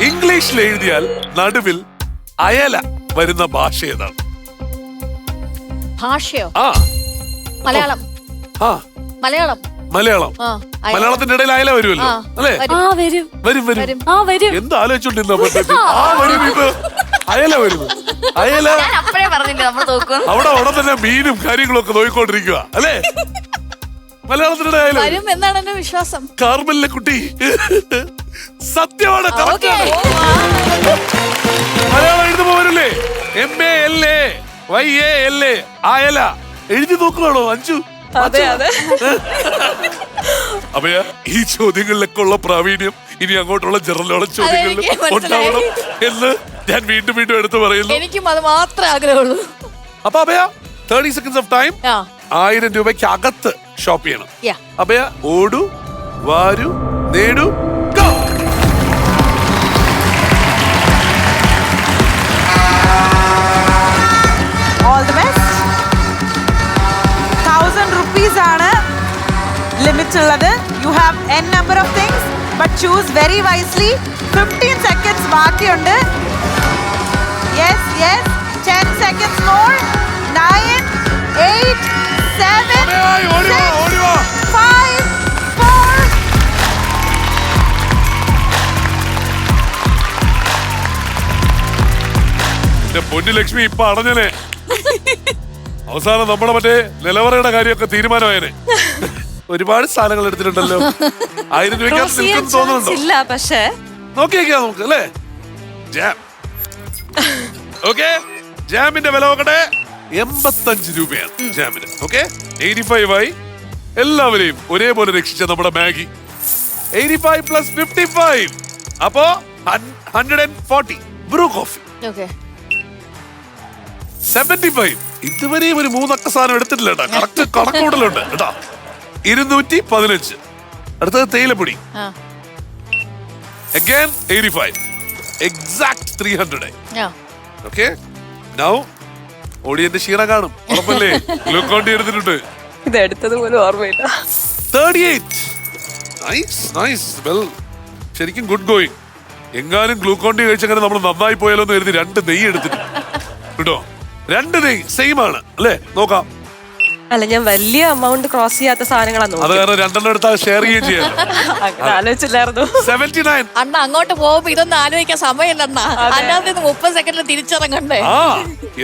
ഇംഗ്ലീഷിൽ എഴുതിയാൽ നടുവിൽ അയല വരുന്ന ഭാഷ ഏതാണ്? ഭാഷയോ? ആ. മലയാളം. ആ. മലയാളം. മലയാളം. ആ മലയാളത്തിന്റെ ഇടയിൽ അയല വരുമല്ലോ അല്ലേ? വരും. ആ വരും. വരും എന്ത് ആലോചിച്ചോണ്ടിരുന്ന ആ. വരും ഇത്. അയല വരും. അയല. ഞാൻ അപ്പഴേ പറഞ്ഞില്ലേ നമ്മൾ തോക്കും അവിടെ അവിടെ തന്നെ മീനും കാര്യങ്ങളും ഒക്കെ നോക്കിക്കൊണ്ടിരിക്കുക അല്ലേ? മലയാളത്തിന്റെ ഇടയിൽ വരും. എന്നാണ് എന്റെ വിശ്വാസം. കാർമലിലെ കുട്ടി. സത്യമാണ്. മലയാളം എഴുതുമ്പോ വരില്ലേ M A L A Y A L A അയല എഴുതി നോക്കുകയാണോ അഞ്ചു അതെ അതെ. അപ്പയ ഈ ചോദ്യങ്ങളിലൊക്കെ ഉള്ള പ്രാവീണ്യം ഇനി അങ്ങോട്ടുള്ള ജനറൽ നോളജ് ചോദ്യങ്ങളിൽ ഉണ്ടാവണം എന്ന് ഞാൻ വീണ്ടും വീണ്ടും എടുത്തു പറയുന്നു. എനിക്കും അത് മാത്രമേ ആഗ്രഹമുള്ളൂ. അപ്പൊ Abhaya thirty seconds of time ആയിരം രൂപയ്ക്ക് അകത്ത് ഷോപ്പ് ചെയ്യണം. അഭയ ഓടു വാരു നേടു ലിമിറ്റ് ഉള്ളത്. You have N number of things but choose very wisely fifteen seconds ബാക്കിയുണ്ട്. Yes yes ten seconds more nine eight seven five four എന്റെ പൊന്നു ലക്ഷ്മി ഇപ്പൊ അടഞ്ഞനെ അവസാനം നമ്മുടെ മറ്റേ നിലവറയുടെ കാര്യമൊക്കെ തീരുമാനമായനെ. ഒരുപാട് സാധനങ്ങൾ എടുത്തിട്ടുണ്ടല്ലോ. ആയിരം രൂപയ്ക്ക് നിൽക്കും തോന്നുന്നുണ്ടോ? ഇല്ല പക്ഷേ. നോക്കിയേക്കാം നമുക്ക് അല്ലേ? ജാം ഓക്കെ ജാമിന്റെ വില നോക്കട്ടെ. എൺപത്തഞ്ച് രൂപയാണ് ജാമിന്. ഓക്കെ എയ്റ്റി ഫൈവ് ആയി. എല്ലാവരെയും ഒരേപോലെ രക്ഷിച്ച നമ്മുടെ Maggi. Eighty five plus fifty five അപ്പോ hundred and forty Bru coffee. Seventy five ഇതുവരെയും ഒരു മൂന്നക്ക സാധനം എടുത്തിട്ടില്ല കേട്ടോ. കറക്റ്റ് കണക്കൂടലുണ്ട് കേട്ടോ. ഇരുന്നൂറ്റി പതിനഞ്ച് അടുത്തത് തേയിലപ്പൊടി. ആ. Again eighty five exact three hundred okay now ഓടിയന്റെ ക്ഷീണം കാണും. ഉറപ്പല്ലേ? ഗ്ലൂക്കോണ്ടി എടുത്തിട്ടുണ്ട് ഇത് എടുത്തത് പോലും ഓർമ്മയില്ല. Thirty eight nice nice well ശരിക്കും ഗുഡ് ഗോയിങ് എങ്ങാനും ഗ്ലൂക്കോണ്ടി കഴിച്ചങ്ങനെ നമ്മൾ നന്നായി പോയാലോ എന്ന് കരുതി രണ്ട് നെയ്യ് എടുത്തിട്ട് കേട്ടോ? രണ്ട് നെയ്യ് സെയിം ആണ്. അല്ലേ? നോക്കാം. അല്ല ഞാൻ വലിയ എമൗണ്ട് ക്രോസ് ചെയ്യാത്ത സാധനങ്ങളാണ് അത്. കാരണം രണ്ടെണ്ണം എടുത്താൽ ഷെയർ ചെയ്യുകയും ചെയ്യാം അങ്ങനെ ആലോചിച്ചില്ലായിരുന്നു. സെവന്റി നയൻ അണ്ണ അങ്ങോട്ട് പോകുമ്പോ ഇതൊന്നും ആലോചിക്കാൻ സമയമില്ലണ്ണ അതിനകത്ത് നിന്ന് മുപ്പത് സെക്കൻഡിൽ തിരിച്ചിറങ്ങണ്ടേ? ആ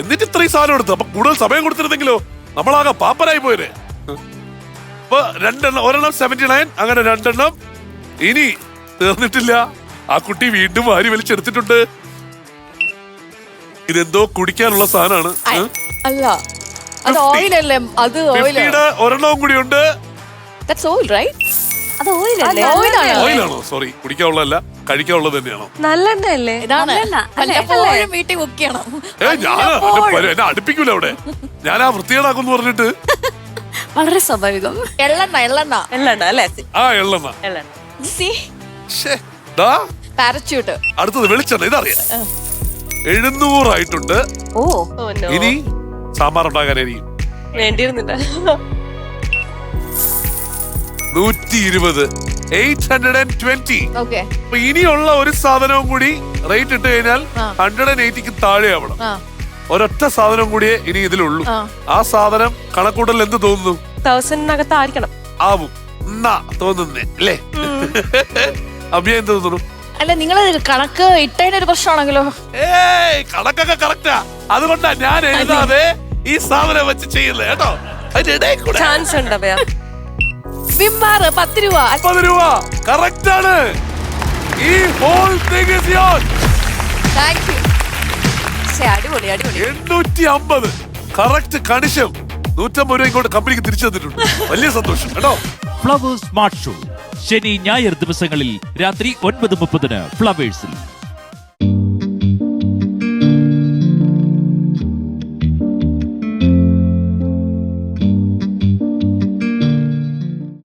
എന്നിട്ട് ഇത്രയും സാധനം എടുത്തു അപ്പൊ കൂടുതൽ സമയം കൊടുത്തിരുന്നെങ്കിലോ? നമ്മളാകെ പാപ്പരായി പോയേ അപ്പൊ രണ്ടെണ്ണം ഒരെണ്ണം സെവന്റി നയൻ അങ്ങനെ രണ്ടെണ്ണം ഇനി തീർന്നിട്ടില്ല. ആ കുട്ടി വീണ്ടും വാരി വലിച്ചെടുത്തിട്ടുണ്ട്. ഇതെന്തോ കുടിക്കാനുള്ള സാധനമാണ്. അയ്, അല്ല അത് ഓയിലല്ലേ? അത് ഓയിൽ ഒരെണ്ണവും കൂടി ഉണ്ട്. ദാറ്റ്സ് ഓയിൽ റൈറ്റ് അത് ഓയിലല്ലേ? ഓയിലാണ്? ഓയിലാണോ? സോറി കുടിക്കാനുള്ളതല്ല കഴിക്കാനുള്ളത് തന്നെയാണോ? നല്ലെണ്ണ അല്ലേ ഇതാണ്. അല്ലേ? വല്ലപ്പോഴും വീട്ടിൽ കുക്ക് ചെയ്യണം. ഏ ഞാൻ എന്നെ അടുപ്പിക്കൂല അവിടെ. ഞാൻ ആ വൃത്തികേടാക്കും പറഞ്ഞിട്ട്. വളരെ സ്വാഭാവികം. എള്ളെണ്ണ എള്ളെണ്ണ. എള്ളെണ്ണ അല്ലേ? ആ എള്ളെണ്ണ. എള്ളെണ്ണ. സി. ശ്ശേ, ദാ പാരച്യൂട്ട് അടുത്തത് വെളിച്ചെണ്ണ ഇതറിയാം. എഴുന്നൂറായിട്ടുണ്ട്. ഓ. ഇനി സാമ്പാർ ഉണ്ടാക്കാനായിരിക്കും വേണ്ടിയിരുന്നില്ല. നൂറ്റി ഇരുപത് eight hundred and twenty. Okay. അപ്പൊ ഇനിയുള്ള ഒരു സാധനവും കൂടി റേറ്റ് ഇട്ട് കഴിഞ്ഞാൽ ആ. ഹൺഡ്രഡ് ആൻഡ് എയ്റ്റിക്ക് താഴെ ആവണം. ആ. ഒരൊറ്റ സാധനം കൂടിയേ ഇനി ഇതിലുള്ളൂ. ആ. ആ സാധനം കണക്കൂട്ടൽ എന്ത് തോന്നുന്നു? തൗസൻഡിനകത്തായിരിക്കണം ആവും. എന്നാ തോന്നുന്നേ അല്ലേ? അഭിയ എന്ത് തോന്നുന്നു? അല്ല നിങ്ങൾ കണക്ക് ഇട്ടതിനൊരു പ്രശ്നമാണെങ്കിലോ? ഏയ് കണക്കൊക്കെ കറക്റ്റാ അതുകൊണ്ടാ ഞാൻ എഴുതാതെ ഈ സാധനം വെച്ച് ചെയ്യുന്നത് കേട്ടോ? അതിന്റെ ഇടയിൽ കൂടെ. ചാൻസ് ഉണ്ട് വിംബാർ പത്ത് രൂപ. മുപ്പത് രൂപ. കറക്റ്റ് ആണ്. ഈ whole thing is your thank you അടിപൊളി അടിപൊളി. എണ്ണൂറ്റി അമ്പത് കറക്റ്റ് കണിശം. നൂറ്റമ്പത് രൂപ ഇങ്ങോട്ട് കമ്പനിക്ക് തിരിച്ചു തന്നിട്ടുണ്ട്. വലിയ സന്തോഷം കേട്ടോ? ഫ്ലവേഴ്സ് സ്മാർട്ട് ഷോ ശനി ഞായർ ദിവസങ്ങളിൽ രാത്രി ഒൻപത് മുപ്പതിന് ഫ്ലവേഴ്സിൽ